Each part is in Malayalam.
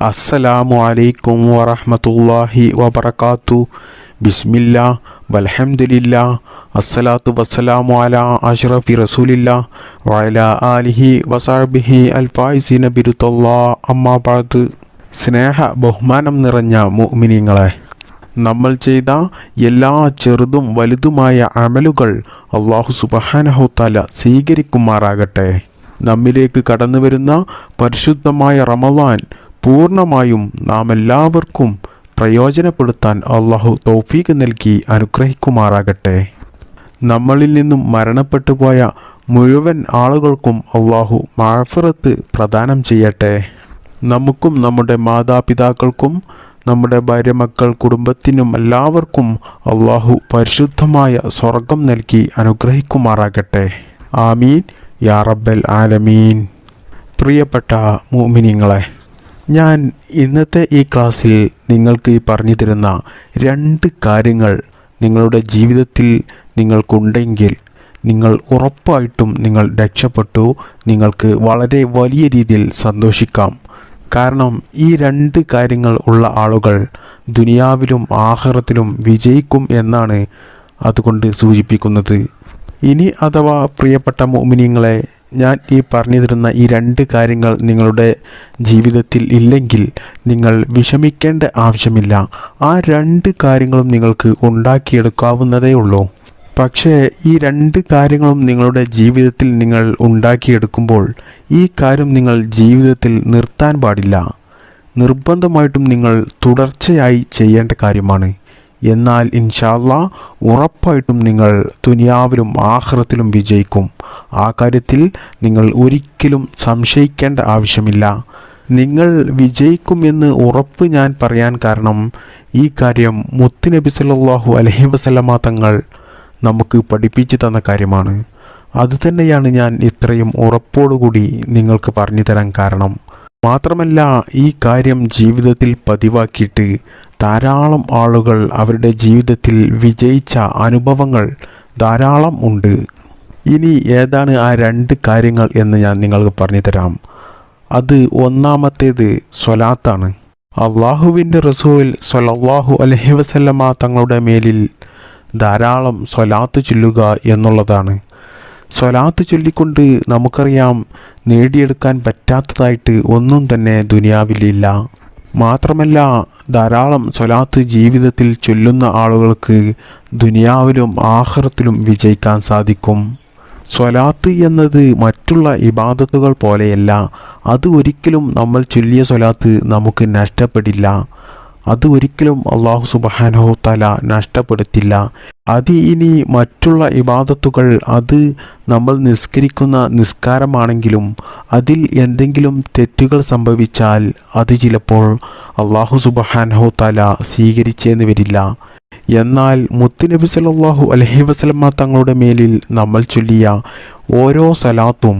അസ്സലാമു അലൈക്കും വറഹമത്തല്ലാഹി വബർക്കാത്തു ബിസ്മില്ല വൽഹംദുലില്ല അസ്സലാത്തു വസ്സലാമു അല അഷ്റഫി റസൂലില്ല വല ആലിഹി വസാബിഹി അൽഫായിസിന ബിരുത്തല്ലാ അമ്മാബാദ് സ്നേഹ ബഹുമാനം നിറഞ്ഞ മുഅ്മിനീങ്ങളെ നമ്മൾ ചെയ്ത എല്ലാ ചെറുതും വലുതുമായ അമലുകൾ അള്ളാഹു സുബഹാനഹുത്താല സ്വീകരിക്കുമാറാകട്ടെ. നമ്മിലേക്ക് കടന്നു വരുന്ന പരിശുദ്ധമായ റമദാൻ പൂർണമായും നാം എല്ലാവർക്കും പ്രയോജനപ്പെടുത്താൻ അള്ളാഹു തൗഫീഖ് നൽകി അനുഗ്രഹിക്കുമാറാകട്ടെ. നമ്മളിൽ നിന്നും മരണപ്പെട്ടു പോയ മുഴുവൻ ആളുകൾക്കും അള്ളാഹു മാഫിറത്ത് പ്രദാനം ചെയ്യട്ടെ. നമുക്കും നമ്മുടെ മാതാപിതാക്കൾക്കും നമ്മുടെ ഭാര്യ മക്കൾ കുടുംബത്തിനും എല്ലാവർക്കും അള്ളാഹു പരിശുദ്ധമായ സ്വർഗം നൽകി അനുഗ്രഹിക്കുമാറാകട്ടെ. ആമീൻ. യാ റബ്ബൽ ആലമീൻ. പ്രിയപ്പെട്ട മുഅ്മിനീങ്ങളെ ഞാൻ ഇന്നത്തെ ഈ ക്ലാസ്സിൽ നിങ്ങൾക്ക് ഈ പറഞ്ഞു തരുന്ന രണ്ട് കാര്യങ്ങൾ നിങ്ങളുടെ ജീവിതത്തിൽ നിങ്ങൾക്കുണ്ടെങ്കിൽ നിങ്ങൾ ഉറപ്പായിട്ടും നിങ്ങൾ രക്ഷപ്പെട്ടു നിങ്ങൾക്ക് വളരെ വലിയ രീതിയിൽ സന്തോഷിക്കാം. കാരണം ഈ രണ്ട് കാര്യങ്ങൾ ഉള്ള ആളുകൾ ദുനിയാവിലും ആഹാരത്തിലും വിജയിക്കും എന്നാണ് അതുകൊണ്ട് സൂചിപ്പിക്കുന്നത്. ഇനി അഥവാ പ്രിയപ്പെട്ട മോമിനിയങ്ങളെ ഞാൻ ഈ പറഞ്ഞു തരുന്ന ഈ രണ്ട് കാര്യങ്ങൾ നിങ്ങളുടെ ജീവിതത്തിൽ ഇല്ലെങ്കിൽ നിങ്ങൾ വിഷമിക്കേണ്ട ആവശ്യമില്ല. ആ രണ്ട് കാര്യങ്ങളും നിങ്ങൾക്ക് ഉണ്ടാക്കിയെടുക്കാവുന്നതേ ഉള്ളൂ. പക്ഷേ ഈ രണ്ട് കാര്യങ്ങളും നിങ്ങളുടെ ജീവിതത്തിൽ നിങ്ങൾ ഉണ്ടാക്കിയെടുക്കുമ്പോൾ ഈ കാര്യം നിങ്ങൾ ജീവിതത്തിൽ നിർത്താൻ പാടില്ല. നിർബന്ധമായിട്ടും നിങ്ങൾ തുടർച്ചയായി ചെയ്യേണ്ട കാര്യമാണ്. എന്നാൽ ഇൻഷാല്ല ഉറപ്പായിട്ടും നിങ്ങൾ ദുനിയാവിലും ആഹ്റത്തിലും വിജയിക്കും. ആ കാര്യത്തിൽ നിങ്ങൾ ഒരിക്കലും സംശയിക്കേണ്ട ആവശ്യമില്ല. നിങ്ങൾ വിജയിക്കുമെന്ന് ഉറപ്പ് ഞാൻ പറയാൻ കാരണം ഈ കാര്യം മുത്തുനബി സല്ലാഹു അലഹി വസല്ലമ തങ്ങൾ നമുക്ക് പഠിപ്പിച്ചു തന്ന കാര്യമാണ്. അതുതന്നെയാണ് ഞാൻ ഇത്രയും ഉറപ്പോടുകൂടി നിങ്ങൾക്ക് പറഞ്ഞു തരാൻ കാരണം. മാത്രമല്ല ഈ കാര്യം ജീവിതത്തിൽ പതിവാക്കിയിട്ട് ധാരാളം ആളുകൾ അവരുടെ ജീവിതത്തിൽ വിജയിച്ച അനുഭവങ്ങൾ ധാരാളം ഉണ്ട്. ഇനി ഏതാണ് ആ രണ്ട് കാര്യങ്ങൾ എന്ന് ഞാൻ നിങ്ങൾക്ക് പറഞ്ഞു തരാം അത് ഒന്നാമത്തേത് സ്വലാത്താണ്. അള്ളാഹുവിന്റെ റസൂൽ സൊലാഹു അലഹി വസല്ലമ്മ തങ്ങളുടെ മേലിൽ ധാരാളം സ്വലാത്ത് ചൊല്ലുക എന്നുള്ളതാണ്. സ്വലാത്ത് ചൊല്ലിക്കൊണ്ട് നമുക്കറിയാം നേടിയെടുക്കാൻ പറ്റാത്തതായിട്ട് ഒന്നും തന്നെ ദുനിയാവിലില്ല. മാത്രമല്ല ധാരാളം സ്വലാത്ത് ജീവിതത്തിൽ ചൊല്ലുന്ന ആളുകൾക്ക് ദുനിയാവിലും ആഹ്റത്തിലും വിജയിക്കാൻ സാധിക്കും. സ്വലാത്ത് എന്നത് മറ്റുള്ള ഇബാദത്തുകൾ പോലെയല്ല അത് ഒരിക്കലും നമ്മൾ ചൊല്ലിയ സ്വലാത്ത് നമുക്ക് നഷ്ടപ്പെടില്ല. അത് ഒരിക്കലും അള്ളാഹു സുബാനോ തല നഷ്ടപ്പെടുത്തില്ല. അത് ഇനി മറ്റുള്ള ഇബാദത്തുകൾ അത് നമ്മൾ നിസ്കരിക്കുന്ന നിസ്കാരമാണെങ്കിലും അതിൽ എന്തെങ്കിലും തെറ്റുകൾ സംഭവിച്ചാൽ അത് ചിലപ്പോൾ അള്ളാഹു സുബഹാനഹു തല സ്വീകരിച്ചെന്ന് വരില്ല. എന്നാൽ മുത്തുനബി സലാഹു അലഹി വസ്ലമ്മ തങ്ങളുടെ മേലിൽ നമ്മൾ ചൊല്ലിയ ഓരോ സലാത്തും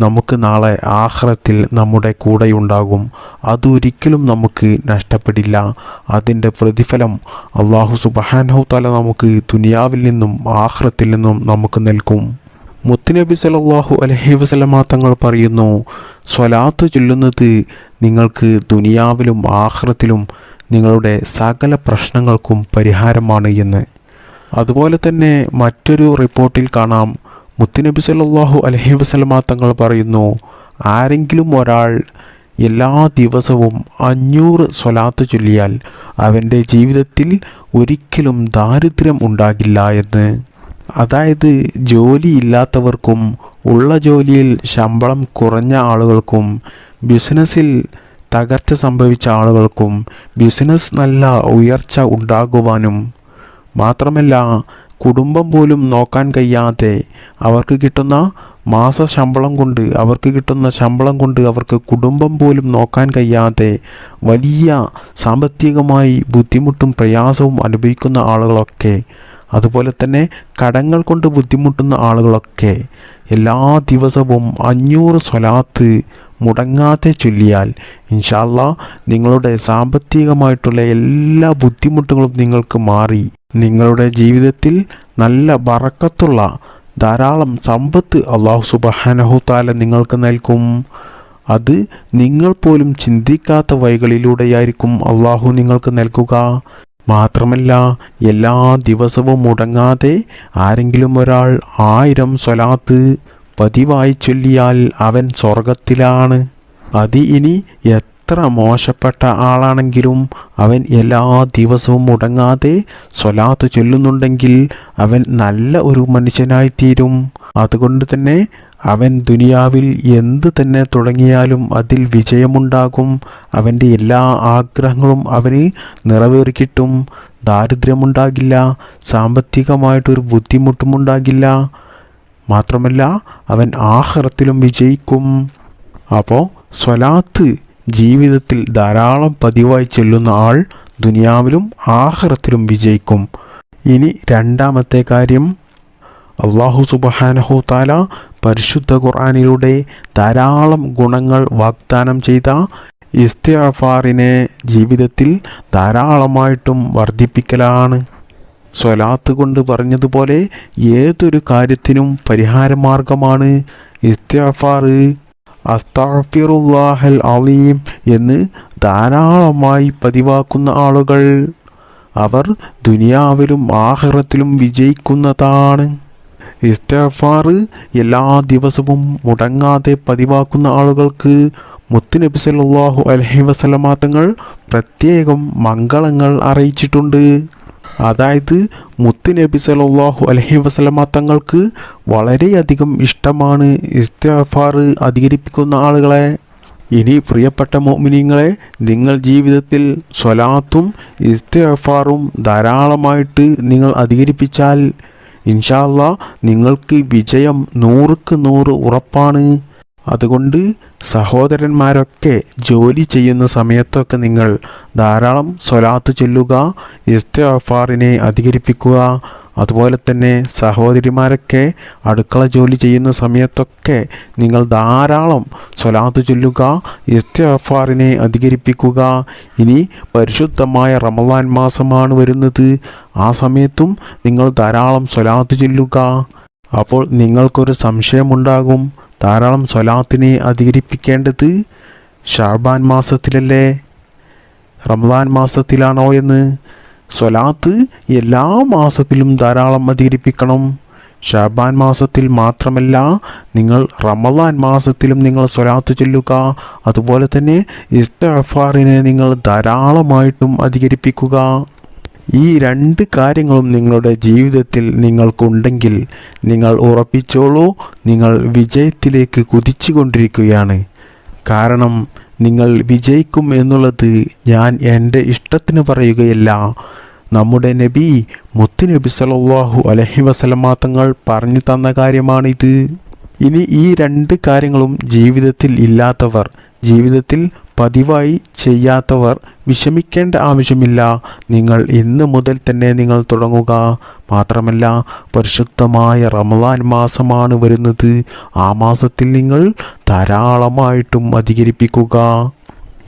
നമുക്ക് നാളെ ആഹ്റത്തിൽ നമ്മുടെ കൂടെയുണ്ടാകും. അതൊരിക്കലും നമുക്ക് നഷ്ടപ്പെടില്ല. അതിന്റെ പ്രതിഫലം അള്ളാഹു സുബഹാനഹു തല നമുക്ക് ദുനിയാവിൽ നിന്നും ആഹ്റത്തിൽ നിന്നും നമുക്ക് നൽകും. മുത്തുനബി സലാഹു അലഹി വസല്ലമ തങ്ങൾ പറയുന്നു സ്വലാത്ത് ചൊല്ലുന്നത് നിങ്ങൾക്ക് ദുനിയാവിലും ആഹ്റത്തിലും നിങ്ങളുടെ സകല പ്രശ്നങ്ങൾക്കും പരിഹാരമാണ് എന്ന്. അതുപോലെ തന്നെ മറ്റൊരു റിപ്പോർട്ടിൽ കാണാം മുത്തുനബി സല്ലാഹു അലഹി വസല്ലമ തങ്ങൾ പറയുന്നു ആരെങ്കിലും ഒരാൾ എല്ലാ ദിവസവും അഞ്ഞൂറ് സ്വലാത്ത് ചൊല്ലിയാൽ അവന്റെ ജീവിതത്തിൽ ഒരിക്കലും ദാരിദ്ര്യം ഉണ്ടാകില്ല എന്ന്. അതായത് ജോലിയില്ലാത്തവർക്കും ഉള്ള ജോലിയിൽ ശമ്പളം കുറഞ്ഞ ആളുകൾക്കും ബിസിനസ്സിൽ തകർച്ച സംഭവിച്ച ആളുകൾക്കും ബിസിനസ് നല്ല ഉയർച്ച ഉണ്ടാകുവാനും മാത്രമല്ല കുടുംബം പോലും നോക്കാൻ കഴിയാതെ അവർക്ക് കിട്ടുന്ന മാസ ശമ്പളം കൊണ്ട് അവർക്ക് കിട്ടുന്ന ശമ്പളം കൊണ്ട് അവർക്ക് കുടുംബം പോലും നോക്കാൻ കഴിയാതെ വലിയ സാമ്പത്തികമായി ബുദ്ധിമുട്ടും പ്രയാസവും അനുഭവിക്കുന്ന ആളുകളൊക്കെ അതുപോലെ തന്നെ കടങ്ങൾ കൊണ്ട് ബുദ്ധിമുട്ടുന്ന ആളുകളൊക്കെ എല്ലാ ദിവസവും അഞ്ഞൂറ് സ്വലാത്ത് മുടങ്ങാതെ ചൊല്ലിയാൽ ഇൻഷാല്ല നിങ്ങളുടെ സാമ്പത്തികമായിട്ടുള്ള എല്ലാ ബുദ്ധിമുട്ടുകളും നിങ്ങൾക്ക് മാറി. നിങ്ങളുടെ ജീവിതത്തിൽ നല്ല വറക്കത്തുള്ള ധാരാളം സമ്പത്ത് അള്ളാഹു സുബഹാനഹു താല നിങ്ങൾക്ക് നൽകും. അത് നിങ്ങൾ പോലും ചിന്തിക്കാത്ത വഴികളിലൂടെയായിരിക്കും അള്ളാഹു നിങ്ങൾക്ക് നൽകുക. മാത്രമല്ല എല്ലാ ദിവസവും മുടങ്ങാതെ ആരെങ്കിലും ഒരാൾ ആയിരം സ്വലാത്ത് പതിവായി ചൊല്ലിയാൽ അവൻ സ്വർഗത്തിലാണ് അത് ഇനി എത്ര മോശപ്പെട്ട ആളാണെങ്കിലും അവൻ എല്ലാ ദിവസവും മുടങ്ങാതെ സ്വലാത്ത് ചൊല്ലുന്നുണ്ടെങ്കിൽ അവൻ നല്ല ഒരു മനുഷ്യനായിത്തീരും. അതുകൊണ്ട് തന്നെ അവൻ ദുനിയാവിൽ എന്ത് തന്നെ തുടങ്ങിയാലും അതിൽ വിജയമുണ്ടാകും. അവന്റെ എല്ലാ ആഗ്രഹങ്ങളും അവന് നിറവേറിക്കിട്ടും. ദാരിദ്ര്യമുണ്ടാകില്ല സാമ്പത്തികമായിട്ടൊരു ബുദ്ധിമുട്ടുമുണ്ടാകില്ല. മാത്രമല്ല അവൻ ആഹ്റത്തിലും വിജയിക്കും. അപ്പോൾ സ്വലാത്ത് ജീവിതത്തിൽ ധാരാളം പതിവായി ചൊല്ലുന്ന ആൾ ദുനിയാവിലും ആഹ്റത്തിലും വിജയിക്കും. ഇനി രണ്ടാമത്തെ കാര്യം അള്ളാഹു സുബഹാനഹു താല പരിശുദ്ധ ഖുർആാനിലൂടെ ധാരാളം ഗുണങ്ങൾ വാഗ്ദാനം ചെയ്ത ഇസ്തിഅഫാറിനെ ജീവിതത്തിൽ ധാരാളമായിട്ടും വർദ്ധിപ്പിക്കലാണ്. സ്വലാത്ത് കൊണ്ട് പറഞ്ഞതുപോലെ ഏതൊരു കാര്യത്തിനും പരിഹാരമാർഗമാണ് ഇസ്തിഅഫാർ അസ്താഫിറുല്ലാഹൽ അലീം എന്ന് ധാരാളമായി പതിവാക്കുന്ന ആളുകൾ. അവർ ദുനിയാവിലും ആഹ്റത്തിലും വിജയിക്കുന്നതാണ്. ഇസ്തഫാർ എല്ലാ ദിവസവും മുടങ്ങാതെ പതിവാക്കുന്ന ആളുകൾക്ക് മുത്തുനബി സല്ലല്ലാഹു അലൈഹി വസല്ലമ തങ്ങൾ പ്രത്യേകം മംഗളങ്ങൾ അറിയിച്ചിട്ടുണ്ട്. അതായത് മുത്തുനബി സലാഹു അലഹി വസ്ലമ തങ്ങൾക്ക് വളരെയധികം ഇഷ്ടമാണ് ഇസ്തഫാർ അധികരിപ്പിക്കുന്ന ആളുകളെ. ഇനി പ്രിയപ്പെട്ട മോമിനിങ്ങളെ നിങ്ങൾ ജീവിതത്തിൽ സ്വലാത്തും ഇസ്തഫാറും ധാരാളമായിട്ട് നിങ്ങൾ അധികരിപ്പിച്ചാൽ ഇൻഷാല്ല നിങ്ങൾക്ക് വിജയം നൂറുക്ക് നൂറ് ഉറപ്പാണ്. അതുകൊണ്ട് സഹോദരന്മാരൊക്കെ ജോലി ചെയ്യുന്ന സമയത്തൊക്കെ നിങ്ങൾ ധാരാളം സ്വലാത്ത് ചൊല്ലുക ഇസ്തഫാറിനെ അധികരിപ്പിക്കുക. അതുപോലെ തന്നെ സഹോദരിമാരൊക്കെ അടുക്കള ജോലി ചെയ്യുന്ന സമയത്തൊക്കെ നിങ്ങൾ ധാരാളം സ്വലാത്ത് ചൊല്ലുക ഇസ്തഫാറിനെ അധികരിപ്പിക്കുക. ഇനി പരിശുദ്ധമായ റമദാൻ മാസമാണ് വരുന്നത്. ആ സമയത്തും നിങ്ങൾ ധാരാളം സ്വലാത്ത് ചൊല്ലുക. അപ്പോൾ നിങ്ങൾക്കൊരു സംശയമുണ്ടാകും. ധാരാളം സ്വലാത്തിനെ അധികരിപ്പിക്കേണ്ടത് ഷാബാൻ മാസത്തിലല്ലേ? റംദാൻ മാസത്തിലാണോ എന്ന് സ്വലാത്ത് എല്ലാ മാസത്തിലും ധാരാളം അധികരിപ്പിക്കണം. ഷാബാൻ മാസത്തിൽ മാത്രമല്ല നിങ്ങൾ റമദാൻ മാസത്തിലും നിങ്ങൾ സ്വലാത്ത് ചൊല്ലുക. അതുപോലെ തന്നെ ഇസ്തഫാറിനെ നിങ്ങൾ ധാരാളമായിട്ടും അധികരിപ്പിക്കുക. ഈ രണ്ട് കാര്യങ്ങളും നിങ്ങളുടെ ജീവിതത്തിൽ നിങ്ങൾക്കുണ്ടെങ്കിൽ നിങ്ങൾ ഉറപ്പിച്ചോളൂ നിങ്ങൾ വിജയത്തിലേക്ക് കുതിച്ചുകൊണ്ടിരിക്കുകയാണ്. കാരണം നിങ്ങൾ വിജയിക്കും എന്നുള്ളത് ഞാൻ എന്റെ ഇഷ്ടത്തിന് പറയുകയല്ല. നമ്മുടെ നബി മുത്തുനബി സല്ലല്ലാഹു അലൈഹി വസല്ലമ തങ്ങൾ പറഞ്ഞു തന്ന കാര്യമാണിത്. ഇനി ഈ രണ്ട് കാര്യങ്ങളും ജീവിതത്തിൽ ഇല്ലാത്തവർ ജീവിതത്തിൽ പതിവായി ചെയ്യാത്തവർ വിഷമിക്കേണ്ട ആവശ്യമില്ല. നിങ്ങൾ ഇന്ന് മുതൽ തന്നെ നിങ്ങൾ തുടങ്ങുക. മാത്രമല്ല പരിശുദ്ധമായ റമദാൻ മാസമാണ് വരുന്നത്. ആ മാസത്തിൽ നിങ്ങൾ ധാരാളമായിട്ടും അധികരിപ്പിക്കുക.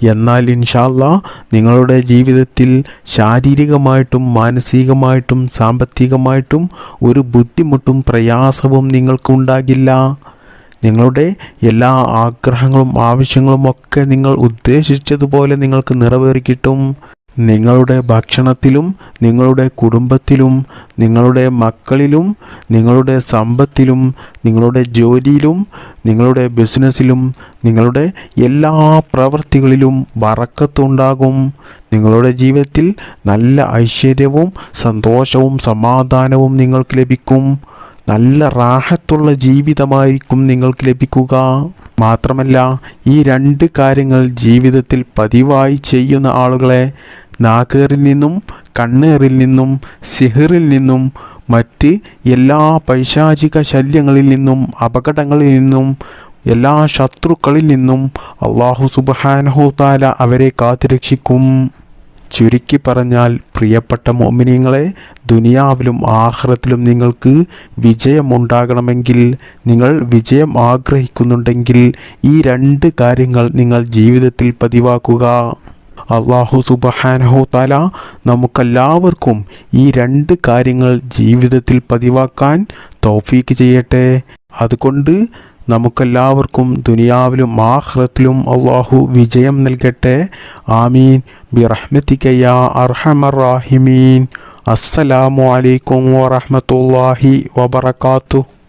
എന്നാൽ ഇൻഷാല്ല നിങ്ങളുടെ ജീവിതത്തിൽ ശാരീരികമായിട്ടും മാനസികമായിട്ടും സാമ്പത്തികമായിട്ടും ഒരു ബുദ്ധിമുട്ടും പ്രയാസവും നിങ്ങൾക്കുണ്ടാകില്ല നിങ്ങളുടെ എല്ലാ ആഗ്രഹങ്ങളും ആവശ്യങ്ങളും ഒക്കെ നിങ്ങൾ ഉദ്ദേശിച്ചതുപോലെ നിങ്ങൾക്ക് നിറവേറിക്കിട്ടും നിങ്ങളുടെ ഭക്ഷണത്തിലും നിങ്ങളുടെ കുടുംബത്തിലും നിങ്ങളുടെ മക്കളിലും നിങ്ങളുടെ സമ്പത്തിലും നിങ്ങളുടെ ജോലിയിലും നിങ്ങളുടെ ബിസിനസ്സിലും നിങ്ങളുടെ എല്ലാ പ്രവൃത്തികളിലും വറക്കത്തുണ്ടാകും. നിങ്ങളുടെ ജീവിതത്തിൽ നല്ല ഐശ്വര്യവും സന്തോഷവും സമാധാനവും നിങ്ങൾക്ക് ലഭിക്കും. നല്ല റാഹത്തുള്ള ജീവിതമായിരിക്കും നിങ്ങൾക്ക് ലഭിക്കുക. മാത്രമല്ല ഈ രണ്ട് കാര്യങ്ങൾ ജീവിതത്തിൽ പതിവായി ചെയ്യുന്ന ആളുകളെ നാക്കേറിൽ നിന്നും കണ്ണേറിൽ നിന്നും സിഹറിൽ നിന്നും മറ്റ് എല്ലാ പൈശാചിക ശല്യങ്ങളിൽ നിന്നും അപകടങ്ങളിൽ നിന്നും എല്ലാ ശത്രുക്കളിൽ നിന്നും അള്ളാഹു സുബാനഹു താല അവരെ കാത്തുരക്ഷിക്കും. ചുരുക്കി പറഞ്ഞാൽ പ്രിയപ്പെട്ട മോമിനിയങ്ങളെ ദുനിയാവിലും ആഹ്റത്തിലും നിങ്ങൾക്ക് വിജയമുണ്ടാകണമെങ്കിൽ നിങ്ങൾ വിജയം ആഗ്രഹിക്കുന്നുണ്ടെങ്കിൽ ഈ രണ്ട് കാര്യങ്ങൾ നിങ്ങൾ ജീവിതത്തിൽ പതിവാക്കുക. അള്ളാഹു സുബഹാനഹു തല നമുക്കെല്ലാവർക്കും ഈ രണ്ട് കാര്യങ്ങൾ ജീവിതത്തിൽ പതിവാക്കാൻ തോഫീക്ക് ചെയ്യട്ടെ. അതുകൊണ്ട് നമുക്കെല്ലാവർക്കും ദുനിയാവിലും ആഹ്റത്തിലും അള്ളാഹു വിജയം നൽകട്ടെ. ആമീൻ. ബിറഹ്മത്തിക്കയ്യ അർഹമർ റാഹിമീൻ. അസ്സലാമു അലൈക്കും വറഹ്മത്തുള്ളാഹി വബറകാതുഹു.